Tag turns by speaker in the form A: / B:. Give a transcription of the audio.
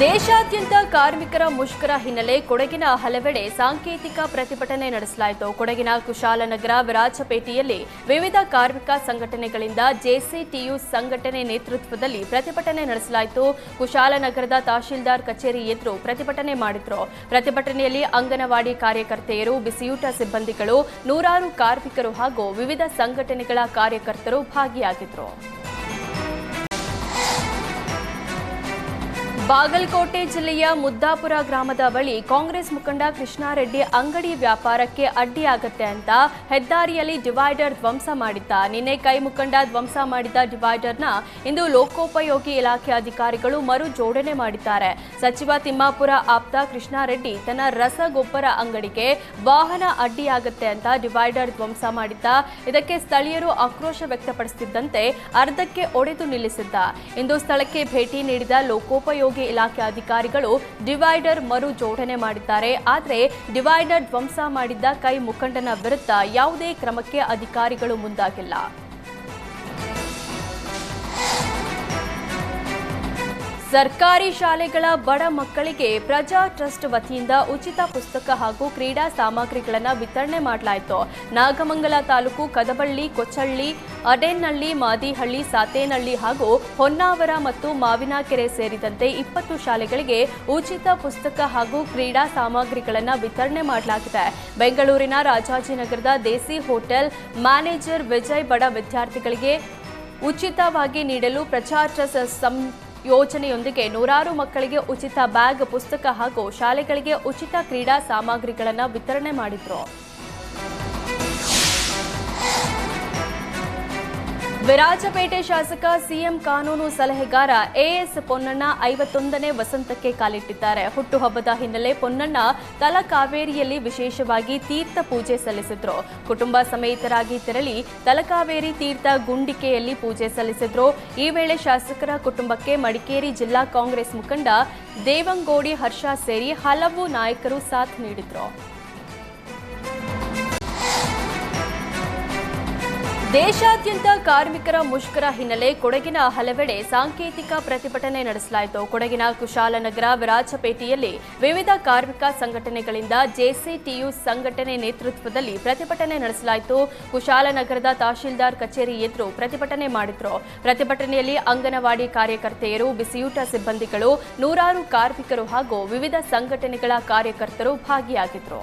A: ದೇಶಾದ್ಯಂತ ಕಾರ್ಮಿಕರ ಮುಷ್ಕರ ಹಿನ್ನೆಲೆ ಕೊಡಗಿನ ಹಲವೆಡೆ ಸಾಂಕೇತಿಕ ಪ್ರತಿಭಟನೆ ನಡೆಸಲಾಯಿತು. ಕೊಡಗಿನ ಕುಶಾಲನಗರ ವಿರಾಜಪೇಟೆಯಲ್ಲಿ ವಿವಿಧ ಕಾರ್ಮಿಕ ಸಂಘಟನೆಗಳಿಂದ ಜೆಸಿಟಿಯು ಸಂಘಟನೆ ನೇತೃತ್ವದಲ್ಲಿ ಪ್ರತಿಭಟನೆ ನಡೆಸಲಾಯಿತು. ಕುಶಾಲನಗರದ ತಹಶೀಲ್ದಾರ್ ಕಚೇರಿ ಎದುರು ಪ್ರತಿಭಟನೆ ಮಾಡಿದ್ರು. ಪ್ರತಿಭಟನೆಯಲ್ಲಿ ಅಂಗನವಾಡಿ ಕಾರ್ಯಕರ್ತೆಯರು, ಬಿಸಿಯೂಟ ಸಿಬ್ಬಂದಿಗಳು, ನೂರಾರು ಕಾರ್ಮಿಕರು ಹಾಗೂ ವಿವಿಧ ಸಂಘಟನೆಗಳ ಕಾರ್ಯಕರ್ತರು ಭಾಗಿಯಾಗಿದ್ರು. ಬಾಗಲಕೋಟೆ ಜಿಲ್ಲೆಯ ಮುದ್ದಾಪುರ ಗ್ರಾಮದ ಬಳಿ ಕಾಂಗ್ರೆಸ್ ಮುಖಂಡ ಕೃಷ್ಣಾರೆಡ್ಡಿ ಅಂಗಡಿ ವ್ಯಾಪಾರಕ್ಕೆ ಅಡ್ಡಿಯಾಗತ್ತೆ ಅಂತ ಹೆದ್ದಾರಿಯಲ್ಲಿ ಡಿವೈಡರ್ ಧ್ವಂಸ ಮಾಡಿದ್ದ. ನಿನ್ನೆ ಕೈ ಮುಖಂಡ ಧ್ವಂಸ ಮಾಡಿದ್ದ ಡಿವೈಡರ್ನ ಇಂದು ಲೋಕೋಪಯೋಗಿ ಇಲಾಖೆ ಅಧಿಕಾರಿಗಳು ಮರು ಜೋಡಣೆ ಮಾಡಿದ್ದಾರೆ. ಸಚಿವ ತಿಮ್ಮಾಪುರ ಆಪ್ತ ಕೃಷ್ಣಾರೆಡ್ಡಿ ತನ್ನ ರಸಗೊಬ್ಬರ ಅಂಗಡಿಗೆ ವಾಹನ ಅಡ್ಡಿಯಾಗತ್ತೆ ಅಂತ ಡಿವೈಡರ್ ಧ್ವಂಸ ಮಾಡಿದ್ದ. ಇದಕ್ಕೆ ಸ್ಥಳೀಯರು ಆಕ್ರೋಶ ವ್ಯಕ್ತಪಡಿಸುತ್ತಿದ್ದಂತೆ ಅರ್ಧಕ್ಕೆ ಒಡೆದು ನಿಲ್ಲಿಸಿದ್ದ. ಇಂದು ಸ್ಥಳಕ್ಕೆ ಭೇಟಿ ನೀಡಿದ ಲೋಕೋಪಯೋಗಿ ಇಲಾಖೆ ಅಧಿಕಾರಿಗಳು ಡಿವೈಡರ್ ಮರು ಜೋಡಣೆ ಮಾಡಿದ್ದಾರೆ. ಆದರೆ ಡಿವೈಡರ್ ಧ್ವಂಸ ಮಾಡಿದ್ದ ಕೈ ಮುಖಂಡನ ವಿರುದ್ಧ ಯಾವುದೇ ಕ್ರಮಕ್ಕೆ ಅಧಿಕಾರಿಗಳು ಮುಂದಾಗಿಲ್ಲ. ಸರ್ಕಾರಿ ಶಾಲೆಗಳ ಬಡ ಮಕ್ಕಳಿಗೆ ಪ್ರಜಾ ಟ್ರಸ್ಟ್ ವತಿಯಿಂದ ಉಚಿತ ಪುಸ್ತಕ ಹಾಗೂ ಕ್ರೀಡಾ ಸಾಮಗ್ರಿಗಳನ್ನು ವಿತರಣೆ ಮಾಡಲಾಯಿತು. ನಾಗಮಂಗಲ ತಾಲೂಕು ಕದಬಳ್ಳಿ, ಕೊಚ್ಚಳ್ಳಿ, ಅಡೇನಹಳ್ಳಿ, ಮಾದಿಹಳ್ಳಿ, ಸಾತೇನಹಳ್ಳಿ ಹಾಗೂ ಹೊನ್ನಾವರ ಮತ್ತು ಮಾವಿನಕೆರೆ ಸೇರಿದಂತೆ ಇಪ್ಪತ್ತು ಶಾಲೆಗಳಿಗೆ ಉಚಿತ ಪುಸ್ತಕ ಹಾಗೂ ಕ್ರೀಡಾ ಸಾಮಗ್ರಿಗಳನ್ನು ವಿತರಣೆ ಮಾಡಲಾಗಿದೆ. ಬೆಂಗಳೂರಿನ ರಾಜಾಜಿನಗರದ ದೇಸಿ ಹೋಟೆಲ್ ಮ್ಯಾನೇಜರ್ ವಿಜಯ್ ಬಡ ವಿದ್ಯಾರ್ಥಿಗಳಿಗೆ ಉಚಿತವಾಗಿ ನೀಡಲು ಪ್ರಚಾರ ಟ್ರಸ್ಟ್ ಸಂ ಯೋಜನೆಯೊಂದಿಗೆ ನೂರಾರು ಮಕ್ಕಳಿಗೆ ಉಚಿತ ಬ್ಯಾಗ್ ಪುಸ್ತಕ ಹಾಗೂ ಶಾಲೆಗಳಿಗೆ ಉಚಿತ ಕ್ರೀಡಾ ಸಾಮಗ್ರಿಗಳನ್ನು ವಿತರಣೆ ಮಾಡಿದ್ರು. ವಿರಾಜಪೇಟೆ ಶಾಸಕ ಸಿಎಂ ಕಾನೂನು ಸಲಹೆಗಾರ ಎಎಸ್ ಪೊನ್ನಣ್ಣ ಐವತ್ತೊಂದನೇ ವಸಂತಕ್ಕೆ ಕಾಲಿಟ್ಟಿದ್ದಾರೆ. ಹುಟ್ಟುಹಬ್ಬದ ಹಿನ್ನೆಲೆ ಪೊನ್ನಣ್ಣ ತಲಕಾವೇರಿಯಲ್ಲಿ ವಿಶೇಷವಾಗಿ ತೀರ್ಥ ಪೂಜೆ ಸಲ್ಲಿಸಿದ್ರು. ಕುಟುಂಬ ಸಮೇತರಾಗಿ ತೆರಳಿ ತಲಕಾವೇರಿ ತೀರ್ಥ ಗುಂಡಿಕೆಯಲ್ಲಿ ಪೂಜೆ ಸಲ್ಲಿಸಿದ್ರು. ಈ ವೇಳೆ ಶಾಸಕರ ಕುಟುಂಬಕ್ಕೆ ಮಡಿಕೇರಿ ಜಿಲ್ಲಾ ಕಾಂಗ್ರೆಸ್ ಮುಖಂಡ ದೇವಂಗೋಡಿ ಹರ್ಷ ಸೇರಿ ಹಲವು ನಾಯಕರು ಸಾಥ್ ನೀಡಿದ್ರು. ದೇಶಾದ್ಯಂತ ಕಾರ್ಮಿಕರ ಮುಷ್ಕರ ಹಿನ್ನೆಲೆ ಕೊಡಗಿನ ಹಲವೆಡೆ ಸಾಂಕೇತಿಕ ಪ್ರತಿಭಟನೆ ನಡೆಸಲಾಯಿತು. ಕೊಡಗಿನ ಕುಶಾಲನಗರ, ವಿರಾಜಪೇಟೆಯಲ್ಲಿ ವಿವಿಧ ಕಾರ್ಮಿಕ ಸಂಘಟನೆಗಳಿಂದ ಜೆಸಿಟಿಯು ಸಂಘಟನೆ ನೇತೃತ್ವದಲ್ಲಿ ಪ್ರತಿಭಟನೆ ನಡೆಸಲಾಯಿತು. ಕುಶಾಲನಗರದ ತಹಶೀಲ್ದಾರ್ ಕಚೇರಿ ಎದುರು ಪ್ರತಿಭಟನೆ ಮಾಡಿದ್ರು. ಪ್ರತಿಭಟನೆಯಲ್ಲಿ ಅಂಗನವಾಡಿ ಕಾರ್ಯಕರ್ತೆಯರು, ಬಿಸಿಯೂಟ ಸಿಬ್ಬಂದಿಗಳು, ನೂರಾರು ಕಾರ್ಮಿಕರು ಹಾಗೂ ವಿವಿಧ ಸಂಘಟನೆಗಳ ಕಾರ್ಯಕರ್ತರು ಭಾಗಿಯಾಗಿದ್ರು.